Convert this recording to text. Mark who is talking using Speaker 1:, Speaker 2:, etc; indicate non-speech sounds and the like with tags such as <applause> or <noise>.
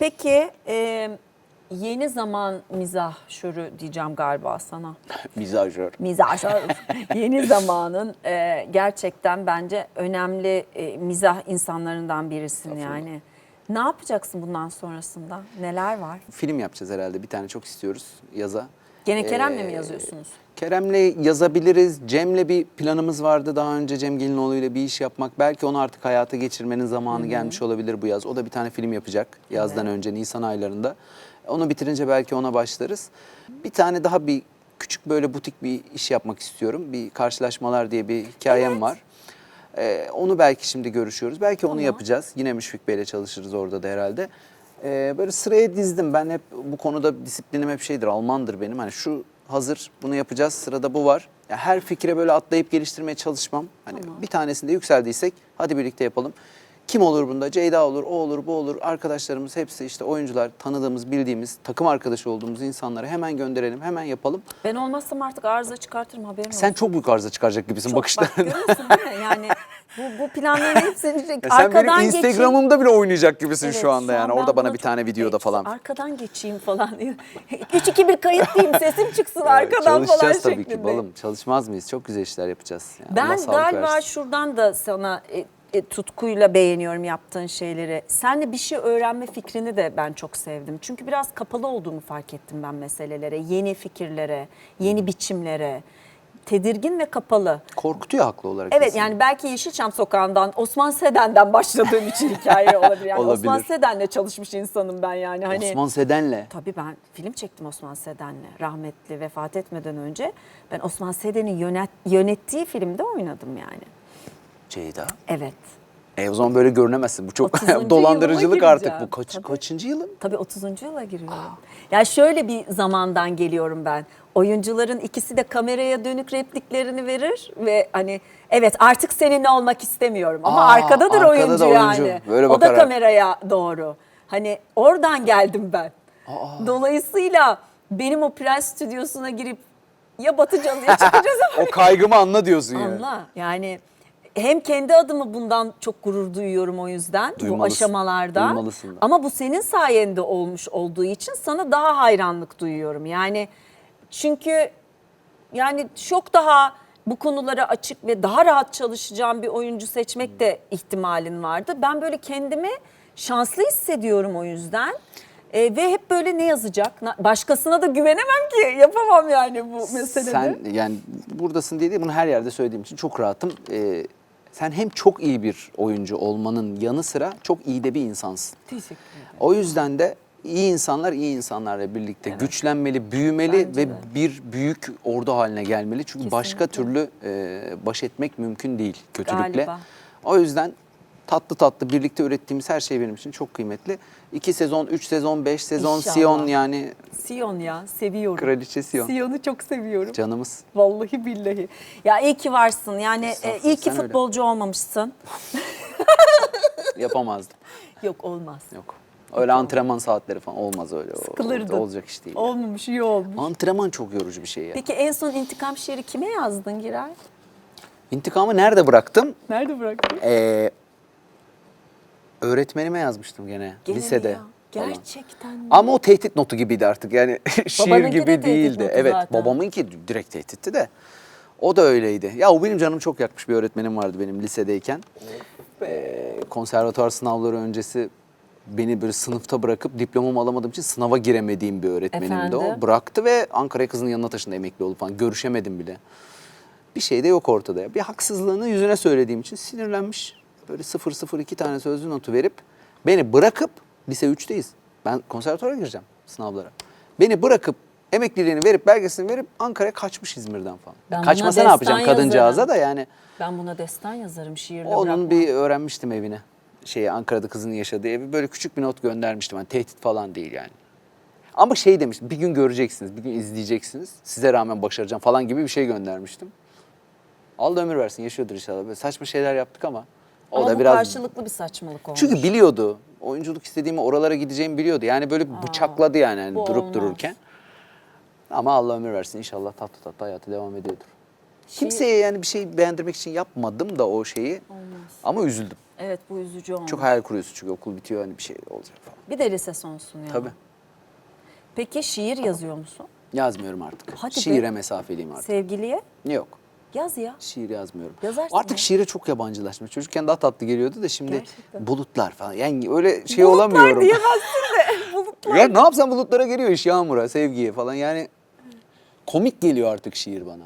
Speaker 1: Peki e, yeni zaman mizah şuru diyeceğim galiba sana. <laughs>
Speaker 2: Mizajör.
Speaker 1: Mizah <laughs> yeni zamanın e, gerçekten bence önemli e, mizah insanlarından birisin yani. Ne yapacaksın bundan sonrasında? Neler var?
Speaker 2: Film yapacağız herhalde. Bir tane çok istiyoruz yaza.
Speaker 1: Gene Kerem'le mi
Speaker 2: Ee,
Speaker 1: yazıyorsunuz?
Speaker 2: Kerem'le yazabiliriz. Cem'le bir planımız vardı daha önce Cem Gelinoğlu ile bir iş yapmak. Belki onu artık hayata geçirmenin zamanı gelmiş olabilir bu yaz. O da bir tane film yapacak yazdan önce Nisan aylarında. Onu bitirince belki ona başlarız. Bir tane daha bir küçük böyle butik bir iş yapmak istiyorum. Bir karşılaşmalar diye bir hikayem var. Ee, onu belki şimdi görüşüyoruz. Belki onu yapacağız. Yine Müşfik Bey'le çalışırız orada da herhalde. Ee, böyle sıraya dizdim. Ben hep bu konuda disiplinim hep şeydir, Almandır benim. Hani şu hazır, bunu yapacağız, sırada bu var. Ya her fikre böyle atlayıp geliştirmeye çalışmam. Hani bir tanesinde yükseldiysek hadi birlikte yapalım. Kim olur bunda? Ceyda olur, o olur, bu olur. Arkadaşlarımız hepsi işte oyuncular, tanıdığımız, bildiğimiz, takım arkadaşı olduğumuz insanları hemen gönderelim, hemen yapalım.
Speaker 1: Ben olmazsam artık arıza çıkartırım haberin
Speaker 2: Sen
Speaker 1: olsun.
Speaker 2: çok büyük arıza çıkaracak gibisin
Speaker 1: Çok-
Speaker 2: bakışların.
Speaker 1: Bak görüyorsun değil mi? Yani <laughs> bu, bu planların <laughs> hepsini
Speaker 2: Ya sen
Speaker 1: arkadan
Speaker 2: benim
Speaker 1: geçeyim.
Speaker 2: Instagram'ımda bile oynayacak gibisin
Speaker 1: Evet,
Speaker 2: şu anda
Speaker 1: an
Speaker 2: yani. Orada bana bir tane videoda
Speaker 1: Evet,
Speaker 2: falan.
Speaker 1: Arkadan geçeyim falan. 3 2 1 kayıt diyeyim sesim çıksın <laughs> arkadan falan
Speaker 2: Çalışacağız tabii
Speaker 1: şeklinde.
Speaker 2: ki balım. Çalışmaz mıyız? Çok güzel işler yapacağız. Yani
Speaker 1: Ben galiba
Speaker 2: versin.
Speaker 1: şuradan da sana e, e, tutkuyla beğeniyorum yaptığın şeyleri. Sen de bir şey öğrenme fikrini de ben çok sevdim. Çünkü biraz kapalı olduğumu fark ettim ben meselelere, yeni fikirlere, yeni biçimlere. Tedirgin ve kapalı.
Speaker 2: Korkutuyor haklı olarak.
Speaker 1: Evet
Speaker 2: kesin.
Speaker 1: yani belki Yeşilçam Sokağı'ndan Osman Seden'den başladığım için <laughs> hikaye olabilir. Yani
Speaker 2: Olabilir.
Speaker 1: Osman Seden'le çalışmış insanım ben yani. Hani,
Speaker 2: Osman Seden'le.
Speaker 1: Tabii ben film çektim Osman Seden'le. Rahmetli vefat etmeden önce. Ben Osman Seden'in yönet, yönettiği filmde oynadım yani.
Speaker 2: Ceyda.
Speaker 1: Evet.
Speaker 2: E o zaman böyle görünemezsin. Bu çok <laughs>
Speaker 1: 30. yılıma
Speaker 2: dolandırıcılık artık bu. Kaç,
Speaker 1: Tabii.
Speaker 2: kaçıncı yılın?
Speaker 1: Tabii 30. yıla giriyorum. Ya şöyle bir zamandan geliyorum ben. Oyuncuların ikisi de kameraya dönük repliklerini verir ve hani evet artık seninle olmak istemiyorum ama
Speaker 2: Aa,
Speaker 1: arkadadır
Speaker 2: arkada
Speaker 1: oyuncu,
Speaker 2: da oyuncu.
Speaker 1: yani.
Speaker 2: Böyle
Speaker 1: o da kameraya doğru. Hani oradan geldim ben. Dolayısıyla benim o prens stüdyosuna girip ya batacağız ya çıkacağız <laughs>
Speaker 2: O <laughs> kaygımı anla diyorsun yani.
Speaker 1: Anla. Yani hem kendi adıma bundan çok gurur duyuyorum o yüzden bu
Speaker 2: Duymalısın.
Speaker 1: aşamalarda.
Speaker 2: Duymalısın da.
Speaker 1: Ama bu senin sayende olmuş olduğu için sana daha hayranlık duyuyorum. Yani çünkü yani çok daha bu konulara açık ve daha rahat çalışacağım bir oyuncu seçmek de ihtimalin vardı. Ben böyle kendimi şanslı hissediyorum o yüzden. Ee, ve hep böyle ne yazacak? Na- Başkasına da güvenemem ki. Yapamam yani bu meselede.
Speaker 2: Sen yani buradasın diye değil, bunu her yerde söylediğim için çok rahatım. Ee, sen hem çok iyi bir oyuncu olmanın yanı sıra çok iyi de bir insansın.
Speaker 1: Teşekkür ederim.
Speaker 2: O yüzden de iyi insanlar iyi insanlarla birlikte güçlenmeli, büyümeli
Speaker 1: Bence
Speaker 2: ve
Speaker 1: de.
Speaker 2: bir büyük ordu haline gelmeli. Çünkü başka
Speaker 1: Kesinlikle.
Speaker 2: türlü e, baş etmek mümkün değil kötülükle.
Speaker 1: Galiba.
Speaker 2: O yüzden tatlı tatlı birlikte ürettiğimiz her şey benim için çok kıymetli. İki sezon, üç sezon, beş sezon,
Speaker 1: İnşallah.
Speaker 2: Sion yani
Speaker 1: Sion ya seviyorum.
Speaker 2: kraliçe Sion.
Speaker 1: Sion'u çok seviyorum.
Speaker 2: Canımız.
Speaker 1: Vallahi billahi. Ya iyi ki varsın. Yani e, iyi ki
Speaker 2: sen öyle.
Speaker 1: futbolcu olmamışsın. <laughs>
Speaker 2: Yapamazdım.
Speaker 1: Yok olmaz.
Speaker 2: Yok. Öyle antrenman saatleri falan olmaz öyle.
Speaker 1: Sıkılırdın.
Speaker 2: Olacak iş değil.
Speaker 1: Olmamış iyi olmuş.
Speaker 2: Antrenman çok yorucu bir şey ya.
Speaker 1: Peki en son intikam şiiri kime yazdın Giray?
Speaker 2: İntikamı nerede bıraktım?
Speaker 1: Nerede bıraktın?
Speaker 2: Ee, öğretmenime yazmıştım gene,
Speaker 1: Gene mi
Speaker 2: lisede.
Speaker 1: ya?
Speaker 2: falan.
Speaker 1: Gerçekten mi?
Speaker 2: Ama o tehdit notu gibiydi artık yani <laughs> şiir
Speaker 1: Babanınki de
Speaker 2: gibi
Speaker 1: tehdit
Speaker 2: değildi.
Speaker 1: notu
Speaker 2: Evet
Speaker 1: zaten.
Speaker 2: babamınki direkt tehditti de. O da öyleydi. Ya o benim canımı çok yakmış bir öğretmenim vardı benim lisedeyken. Ee, konservatuar sınavları öncesi beni böyle sınıfta bırakıp diplomamı alamadığım için sınava giremediğim bir öğretmenimdi o.
Speaker 1: Efendim?
Speaker 2: Bıraktı ve Ankara'ya kızının yanına taşındı emekli olup falan. Görüşemedim bile. Bir şey de yok ortada. ya. Bir haksızlığını yüzüne söylediğim için sinirlenmiş. Böyle 002 tane sözlü notu verip beni bırakıp lise 3'teyiz. Ben konservatuara gireceğim sınavlara. Beni bırakıp emekliliğini verip belgesini verip Ankara'ya kaçmış İzmir'den falan.
Speaker 1: Ben
Speaker 2: Kaçmasa ne yapacağım kadıncağıza da yani.
Speaker 1: Ben buna destan yazarım şiirle
Speaker 2: Onun
Speaker 1: bırakmam.
Speaker 2: bir öğrenmiştim evine. Şeyi Ankara'da kızının yaşadığı evi böyle küçük bir not göndermiştim. Yani tehdit falan değil yani. Ama şey demiş bir gün göreceksiniz, bir gün izleyeceksiniz. Size rağmen başaracağım falan gibi bir şey göndermiştim. Allah ömür versin yaşıyordur inşallah. Böyle saçma şeyler yaptık ama o
Speaker 1: Ama
Speaker 2: da
Speaker 1: bu
Speaker 2: biraz
Speaker 1: karşılıklı bir saçmalık olmuş.
Speaker 2: çünkü biliyordu. Oyunculuk istediğimi oralara gideceğimi biliyordu. Yani böyle bıçakladı yani hani
Speaker 1: bu
Speaker 2: durup
Speaker 1: olmaz.
Speaker 2: dururken. Ama Allah ömür versin inşallah tatlı tatlı hayatı devam ediyordur. Kimseye yani bir şey beğendirmek için yapmadım da o şeyi. Ama üzüldüm.
Speaker 1: Evet bu üzücü olmuş.
Speaker 2: Çok hayal kuruyorsun çünkü okul bitiyor hani bir şey olacak falan.
Speaker 1: Bir de lise sonsun ya.
Speaker 2: Tabii.
Speaker 1: Peki şiir yazıyor musun?
Speaker 2: Yazmıyorum artık.
Speaker 1: Hadi be.
Speaker 2: Şiire mesafeliyim artık.
Speaker 1: Sevgiliye
Speaker 2: Yok.
Speaker 1: Yaz ya.
Speaker 2: Şiir yazmıyorum.
Speaker 1: Yazarsın
Speaker 2: Artık
Speaker 1: ya.
Speaker 2: şiire çok yabancılaştım. Çocukken daha tatlı geliyordu da şimdi
Speaker 1: Gerçekten.
Speaker 2: bulutlar falan. Yani öyle şey
Speaker 1: Bulutlar
Speaker 2: olamıyorum.
Speaker 1: diyemezsin de. <laughs> Bulutlar.
Speaker 2: Ya ne yapsam bulutlara geliyor iş yağmura, sevgiye falan. Yani komik geliyor artık şiir bana.